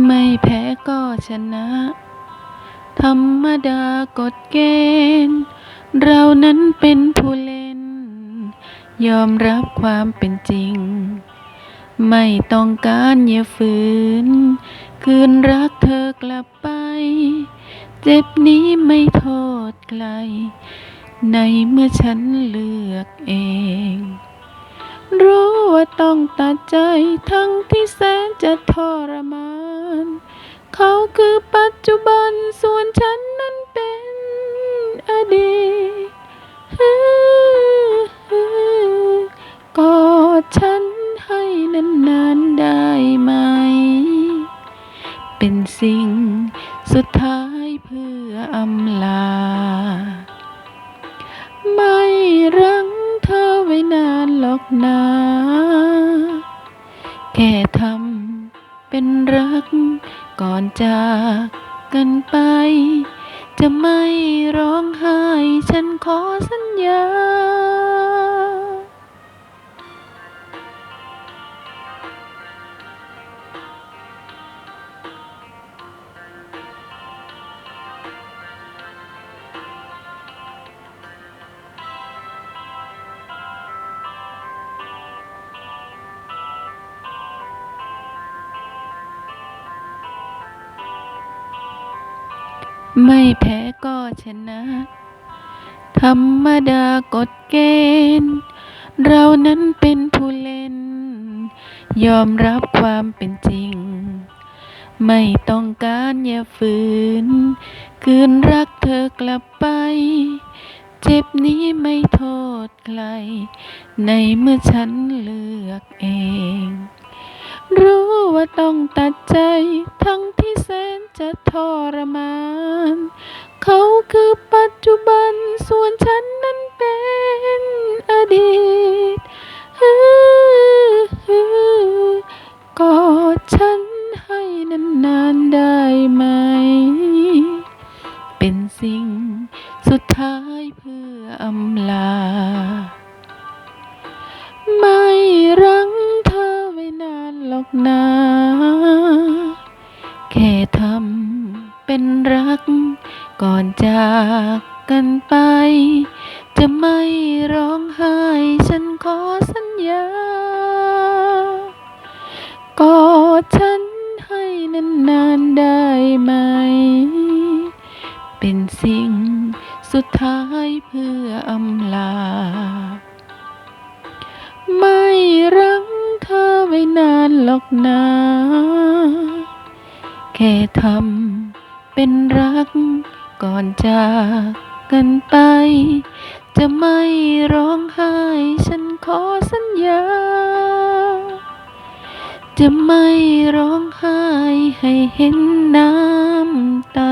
ไม่แพ้ก็ชนะ ธรรมดากฎเกณฑ์ เรานั้นเป็นผู้เล่น ยอมรับความเป็นจริง ไม่ต้องการอย่าฝืน คืนรักเธอกลับไป เจ็บนี้ไม่โทษใครในเมื่อฉันเลือกเอง รู้ว่าต้องตัดใจทั้งที่แสนจะทรมาน เขาคือปัจจุบันส่วนฉันนั้นเป็นอดีตกอดฉันให้นานๆได้ไหม เป็นสิ่งสุดท้ายเพื่ออำลา ไม่รั้งเธอไว้นานหรอกนะ ค่ทำเป็นรัก ก่อนจากกันไป จะไม่ร้องไห้ ฉันขอสัญญา ไม่แพ้ก็ชนะ ธรรมดากฎเกณฑ์ เรานั้นเป็นผู้เล่น ยอมรับความเป็นจริง ไม่ต้องการอย่าฝืน คืนรักเธอกลับไป เจ็บนี้ไม่โทษใคร ในเมื่อฉันเลือกเอง รู้ว่าต้องตัดใจ ทั้งที่แสนจะทรมาน เขาคือปัจจุบัน ส่วนฉันนั้นเป็นอดีตฮือฮือกอดฉันให้นานๆได้ไหม เป็นสิ่งสุดท้ายเพื่ออำลา ก่อนจากกันไป จะไม่ร้องไห้ ฉันขอสัญญากอดฉันให้นานๆได้ไหม เป็นสิ่งสุดท้ายเพื่ออำลา ไม่รั้งเธอไว้นานหรอกนะแค่ทำเป็นรัก ก่อนจากกันไป จะไม่ร้องไห้ ฉันขอสัญญา จะไม่ร้องไห้ให้เห็นน้ำตา